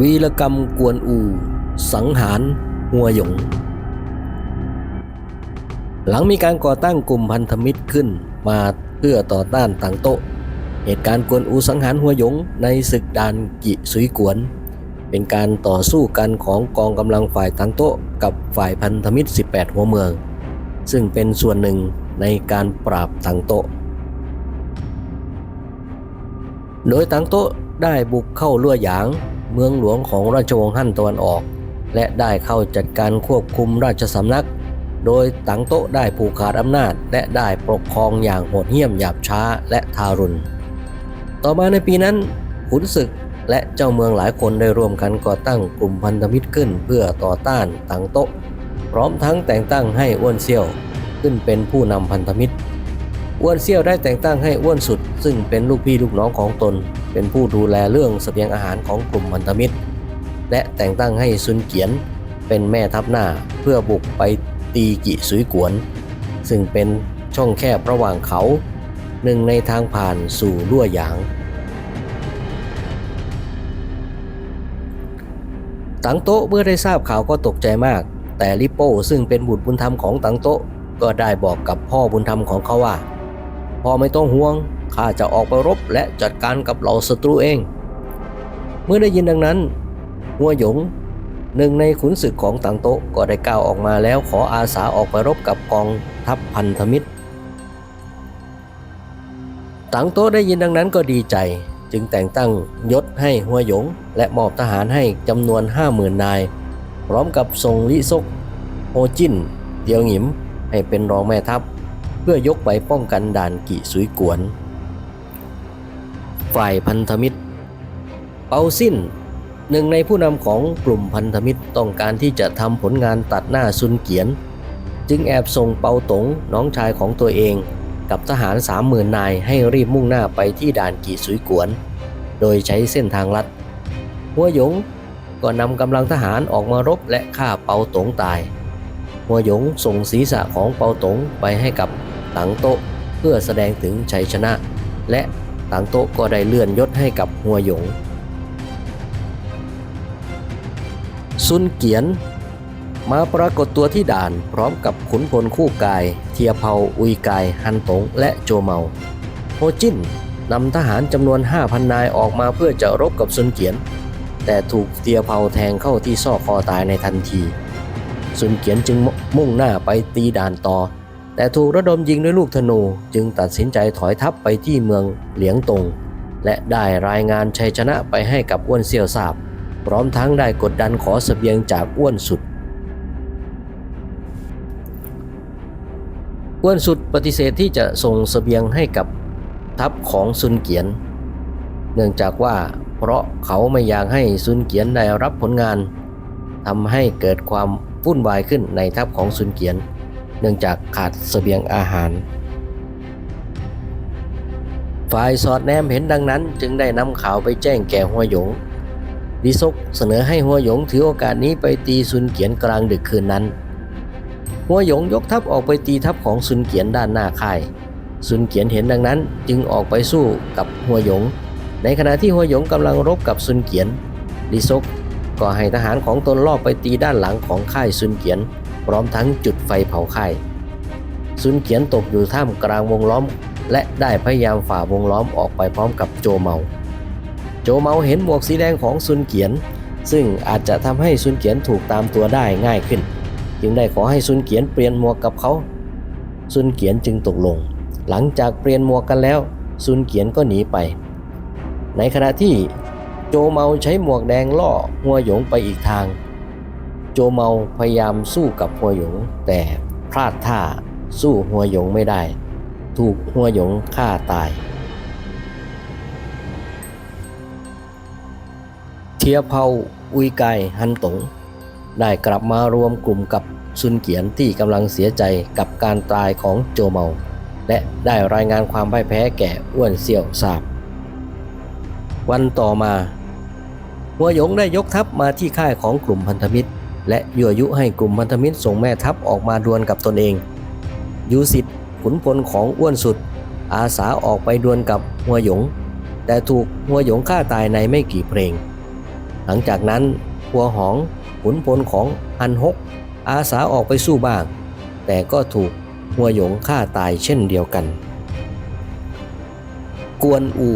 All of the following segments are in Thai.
วีรกรรมกวนอู สังหารหัวหยง หลังมีการก่อตั้งกลุ่มพันธมิตรขึ้นมาเพื่อต่อต้านต่างโต๊ะ เหตุการณ์กวนอูสังหารหัวหยงในศึกดานกิสุยกวน เป็นการต่อสู้กันของกองกำลังฝ่ายต่างโต๊ะกับฝ่ายพันธมิตร 18 หัวเมือง ซึ่งเป็นส่วนหนึ่งในการปราบต่างโต๊ะ โดยต่างโต๊ะได้บุกเข้าลั่วหยาง เมืองหลวงของราชวงศ์ฮั่นตะวันออก และได้เข้าจัดการควบคุมราชสำนัก โดยตังโต๊ะได้ผูกขาดอำนาจ และได้ปกครองอย่างโหดเหี้ยมหยาบช้าและทารุณ ต่อมาในปีนั้นขุนศึกและเจ้าเมืองหลายคนได้ร่วมกันก่อตั้งกลุ่มพันธมิตรขึ้นเพื่อต่อต้านตังโต๊ะ พร้อมทั้งแต่งตั้งให้อ้วนเซี่ยวขึ้นเป็นผู้นำพันธมิตรอ้วนเซี่ยวได้แต่งตั้งให้อ้วนสุด ซึ่งเป็นลูกพี่ลูกน้องของตน เป็นผู้ดูแลเรื่องเสบียงอาหารของกลุ่มพันธมิตร และแต่งตั้งให้ซุนเกียนเป็นแม่ทัพหน้าเพื่อบุกไปตีกิสุยกวน ซึ่งเป็นช่องแคบระหว่างเขา หนึ่งในทางผ่านสู่ลั่วหยางตังโต๊ะเมื่อได้ทราบข่าวก็ตกใจมาก แต่ลิโป้ซึ่งเป็นบุตรบุญธรรมของตังโต๊ะก็ได้บอกกับพ่อบุญธรรมของเขาว่าพ่อไม่ต้องห่วง ข้าจะออกไปรบและจัดการกับเหล่าศัตรูเอง เมื่อได้ยินดังนั้นหัวหยง หนึ่งในขุนศึกของตังโตก็ได้ก้าวออกมาแล้วขออาสาออกไปรบกับกองทัพพันธมิตรตังโตได้ยินดังนั้นก็ดีใจ จึงแต่งตั้งยศให้หัวหยง และมอบทหารให้จำนวน 50,000 นาย พร้อมกับส่งลิซกโฮจินเตียวหงิมให้เป็นรองแม่ทัพ เพื่อยกไปป้องกันด่านกิสุยกวน ฝ่ายพันธมิตร เปาสิ้นหนึ่งในผู้นำของกลุ่มพันธมิตรต้องการที่จะทำผลงานตัดหน้าซุนเกียน จึงแอบส่งเปาตงน้องชายของตัวเองกับทหารสามหมื่นนายให้รีบมุ่งหน้าไปที่ด่านกีสุยกวน โดยใช้เส้นทางลัด หัวหยงก็นำกำลังทหารออกมารบและฆ่าเปาตงตาย หัวหยงส่งศีรษะของเปาตงไปให้กับตังโต๊ะเพื่อแสดงถึงชัยชนะ และ ตังโต๊ะก็ได้เลื่อนยศให้กับหัวหยง ซุนเกียน มาปรากฏตัวที่ด่านพร้อมกับขุนพลคู่กาย เทียเผาอุยกาย ฮันตงและโจเมาโฮจินนำทหารจำนวน 5,000 นายออกมาเพื่อจะรบกับซุนเกียน แต่ถูกเทียเผาแทงเข้าที่ซอกคอตายในทันที ซุนเกียนจึงมุ่งหน้าไปตีด่านต่อ แต่ถูกระดมยิงด้วยลูกธนูจึงตัดสินใจถอยทัพไปที่เมืองเหลียงตง และได้รายงานชัยชนะไปให้กับอ้วนเซียวทราบ พร้อมทั้งได้กดดันขอสเสบียงจากอ้วนสุด อ้วนสุดปฏิเสธที่จะส่งสเสบียงให้กับทัพของซุนเกียน เนื่องจากว่าเพราะเขาไม่อยากให้ซุนเกียนได้รับผลงานทำให้เกิดความวุ่นวายขึ้นในทัพของซุนเกียน นื่องจากขาดสเสบียงอาหาร ฝ่ายสอดแนมเห็นดังนั้นจึงได้นำข่าวไปแจ้งแก่หัวหยงดิซกเสนอให้หัวหยงถือโอกาสนี้ไปตีซุนเกียนกลางดึกคืนนั้น หัวหยงยกทัพออกไปตีทัพของซุนเกียนด้านหน้าค่ายซุนเกียนเห็นดังนั้นจึงออกไปสู้กับหัวหยง ในขณะที่หัวหยงกำลังรบกับซุนเกียนดิซกก็ให้ทหารของตนลอบไปตีด้านหลังของค่ายซุนเกียน พร้อมทั้งจุดไฟเผาค่ายซุนเกียนตกอยู่ท่ามกลางวงล้อม และได้พยายามฝ่าวงล้อมออกไปพร้อมกับโจเมา โจเมาเห็นหมวกสีแดงของซุนเกียน ซึ่งอาจจะทำให้ซุนเกียนถูกตามตัวได้ง่ายขึ้น จึงได้ขอให้ซุนเกียนเปลี่ยนหมวกกับเขา ซุนเกียนจึงตกลง หลังจากเปลี่ยนหมวกกันแล้ว ซุนเกียนก็หนีไป ในขณะที่โจเมาใช้หมวกแดงล่อหัวหยงไปอีกทาง โจเมาพยายามสู้กับหัวหยง แต่พลาดท่าสู้หัวหยงไม่ได้ ถูกหัวหยงฆ่าตาย เทียเผาอุยไกฮันตง ได้กลับมารวมกลุ่มกับซุนเกียนที่กำลังเสียใจกับการตายของโจเมา และได้รายงานความพ่ายแพ้แก่อ้วนเสี่ยวทราบ วันต่อมาหัวหยงได้ยกทัพมาที่ค่ายของกลุ่มพันธมิตร และยั่วยุให้กลุ่มพันธมิตรส่งแม่ทัพออกมาดวลกับตนเอง ยูสิทธิ์ขุนพลของอ้วนสุด อาสาออกไปดวลกับหัวหยง แต่ถูกหัวหยงฆ่าตายในไม่กี่เพลง หลังจากนั้นหัวหองขุนพลของอันฮก อาสาออกไปสู้บ้าง แต่ก็ถูกหัวหยงฆ่าตายเช่นเดียวกัน กวนอู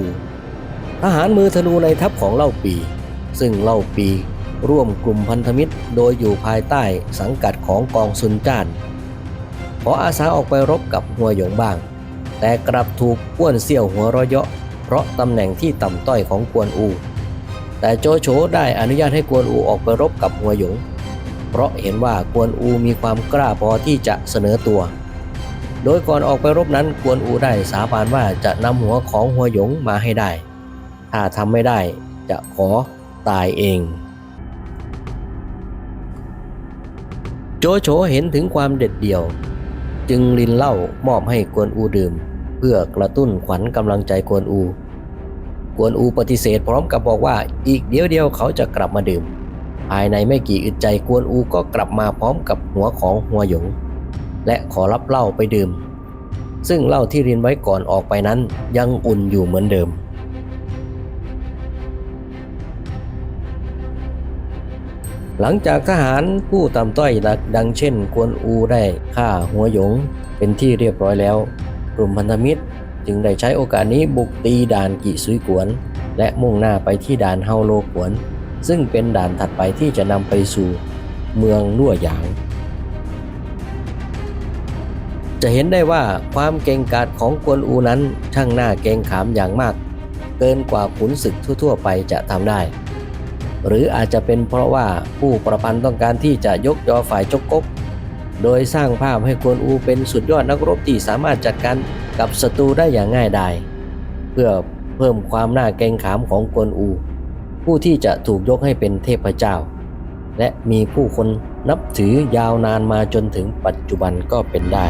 ทหารมือธนูในทัพของเล่าปี ซึ่งเล่าปี ร่วมกลุ่มพันธมิตรโดยอยู่ภายใต้สังกัดของกองซุนจ้าน ขออาสาออกไปรบกับหัวหยงบ้าง แต่กลับถูกก้วนเสี่ยวหัวราะเยาะเพราะตำแหน่งที่ต่ำต้อยของกวนอู แต่โจโฉได้อนุญาตให้กวนอูออกไปรบกับหัวหยง เพราะเห็นว่ากวนอูมีความกล้าพอที่จะเสนอตัว โดยก่อนออกไปรบนั้นกวนอูได้สาบานว่าจะนำหัวของหัวหยงมาให้ได้ ถ้าทำไม่ได้จะขอตายเอง โจโฉเห็นถึงความเด็ดเดี่ยว จึงลินเหล้ามอบให้กวนอูดื่ม เพื่อกระตุ้นขวัญกำลังใจกวนอู กวนอูปฏิเสธพร้อมกับบอกว่าอีกเดียวเดียวเขาจะกลับมาดื่ม ภายในไม่กี่อึดใจกวนอูก็กลับมาพร้อมกับหัวของหัวหยง และขอรับเหล้าไปดื่ม ซึ่งเหล้าที่รินไว้ก่อนออกไปนั้นยังอุ่นอยู่เหมือนเดิม หลังจากทหารผู้ต่ำต้อยดังเช่น กวนอูได้ฆ่าหัวหยงเป็นที่เรียบร้อยแล้ว กลุ่มพันธมิตรจึงได้ใช้โอกาสนี้บุกตีด่านกิซุยกวน และมุ่งหน้าไปที่ด่านเฮาโลกวน ซึ่งเป็นด่านถัดไปที่จะนำไปสู่เมืองลั่วหยาง จะเห็นได้ว่าความเก่งกาจของกวนอูนั้นช่างหน้าเกรงขามอย่างมาก เกินกว่าขุนศึกทั่ว ๆ ไปจะทำได้ หรืออาจจะเป็นเพราะว่าผู้ประพันธ์ต้องการที่จะยกยอฝ่ายจกกก โดยสร้างภาพให้กวนอูเป็นสุดยอดนักรบที่สามารถจัดการกับศัตรูได้อย่างง่ายดายเพื่อเพิ่มความน่าเกรงขามของกวนอู ผู้ที่จะถูกยกให้เป็นเทพเจ้า และมีผู้คนนับถือยาวนานมาจนถึงปัจจุบันก็เป็นได้